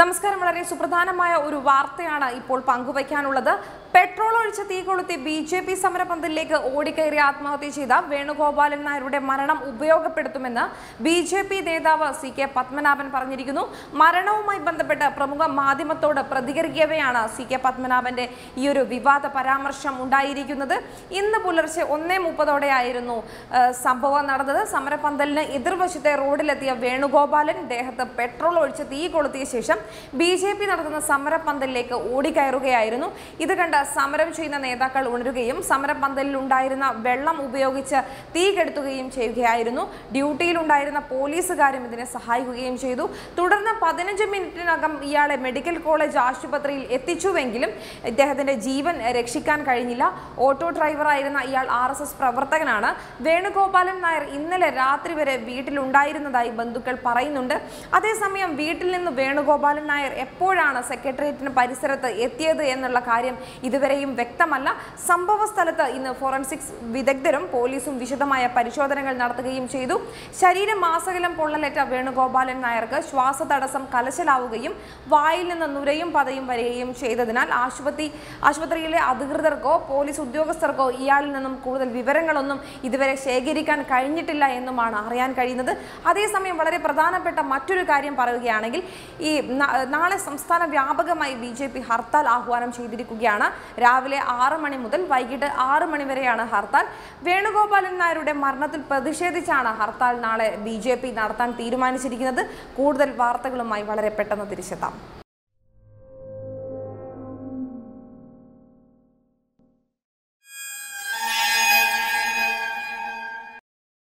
നമസ്കാരം. വളരെ സുപ്രധാനമായ ഒരു വാർത്തയാണ് ഇപ്പോൾ പങ്കുവയ്ക്കാനുള്ളത്. പെട്രോൾ ഒഴിച്ച് തീ കൊളുത്തി ബി ജെ പി സമരപന്തലിലേക്ക് ഓടിക്കയറി ആത്മഹത്യ ചെയ്ത വേണുഗോപാലൻ നായരുടെ മരണം ഉപയോഗപ്പെടുത്തുമെന്ന് ബി ജെ പി നേതാവ് സി കെ പത്മനാഭൻ പറഞ്ഞിരിക്കുന്നു. മരണവുമായി ബന്ധപ്പെട്ട് പ്രമുഖ മാധ്യമത്തോട് പ്രതികരിക്കവെയാണ് സി കെ പത്മനാഭന്റെ ഈ ഒരു വിവാദ പരാമർശം ഉണ്ടായിരിക്കുന്നത്. ഇന്ന് പുലർച്ചെ ഒന്നേ മുപ്പതോടെയായിരുന്നു സംഭവം നടന്നത്. സമരപന്തലിന് എതിർവശത്തെ റോഡിലെത്തിയ വേണുഗോപാലൻ ദേഹത്ത് പെട്രോൾ ഒഴിച്ച് തീ കൊളുത്തിയ ശേഷം ബി ജെ പി നടത്തുന്ന സമരപന്തലിലേക്ക് ഓടിക്കയറുകയായിരുന്നു. ഇത് കണ്ട് സമരം ചെയ്യുന്ന നേതാക്കൾ ഉണരുകയും സമരപന്തലിൽ ഉണ്ടായിരുന്ന വെള്ളം ഉപയോഗിച്ച് തീ കെടുത്തുകയും ചെയ്യുകയായിരുന്നു. ഡ്യൂട്ടിയിലുണ്ടായിരുന്ന പോലീസുകാരും ഇതിനെ സഹായിക്കുകയും ചെയ്തു. തുടർന്ന് പതിനഞ്ച് മിനിറ്റിനകം ഇയാളെ മെഡിക്കൽ കോളേജ് ആശുപത്രിയിൽ എത്തിച്ചുവെങ്കിലും ഇദ്ദേഹത്തിന്റെ ജീവൻ രക്ഷിക്കാൻ കഴിഞ്ഞില്ല. ഓട്ടോ ഡ്രൈവറായിരുന്ന ഇയാൾ ആർ എസ് എസ് പ്രവർത്തകനാണ്. വേണുഗോപാലൻ നായർ ഇന്നലെ രാത്രി വരെ വീട്ടിലുണ്ടായിരുന്നതായി ബന്ധുക്കൾ പറയുന്നുണ്ട്. അതേസമയം വീട്ടിൽ നിന്ന് വേണുഗോപാലൻ നായർ എപ്പോഴാണ് സെക്രട്ടേറിയറ്റിന് പരിസരത്ത് എത്തിയത് എന്നുള്ള കാര്യം ഇതുവരെയും വ്യക്തമല്ല. സംഭവ സ്ഥലത്ത് ഇന്ന് ഫോറൻസിക്സ് വിദഗ്ധരും പോലീസും വിശദമായ പരിശോധനകൾ നടത്തുകയും ചെയ്തു. ശരീരം ശരീരമാസകലം പൊള്ളലേറ്റ വേണുഗോപാലൻ നായർക്ക് ശ്വാസതടസ്സം കലശലാവുകയും വായിൽ നിന്ന് നുരയും പതയും വരികയും ചെയ്തതിനാൽ ആശുപത്രി ആശുപത്രിയിലെ അധികൃതർക്കോ പോലീസ് ഉദ്യോഗസ്ഥർക്കോ ഇയാളിൽ നിന്നും കൂടുതൽ വിവരങ്ങളൊന്നും ഇതുവരെ ശേഖരിക്കാൻ കഴിഞ്ഞിട്ടില്ല എന്നുമാണ് അറിയാൻ കഴിയുന്നത്. അതേസമയം വളരെ പ്രധാനപ്പെട്ട മറ്റൊരു കാര്യം പറയുകയാണെങ്കിൽ ഈ നാളെ സംസ്ഥാന വ്യാപകമായി ബി ജെ പി ഹർത്താൽ ആഹ്വാനം ചെയ്തിരിക്കുകയാണ്. രാവിലെ ആറ് മണി മുതൽ വൈകിട്ട് ആറ് മണി വരെയാണ് ഹർത്താൽ. വേണുഗോപാലൻ നായരുടെ മരണത്തിൽ പ്രതിഷേധിച്ചാണ് ഹർത്താൽ നാളെ ബി നടത്താൻ തീരുമാനിച്ചിരിക്കുന്നത്. കൂടുതൽ വാർത്തകളുമായി വളരെ പെട്ടെന്ന് തിരിച്ചെത്താം.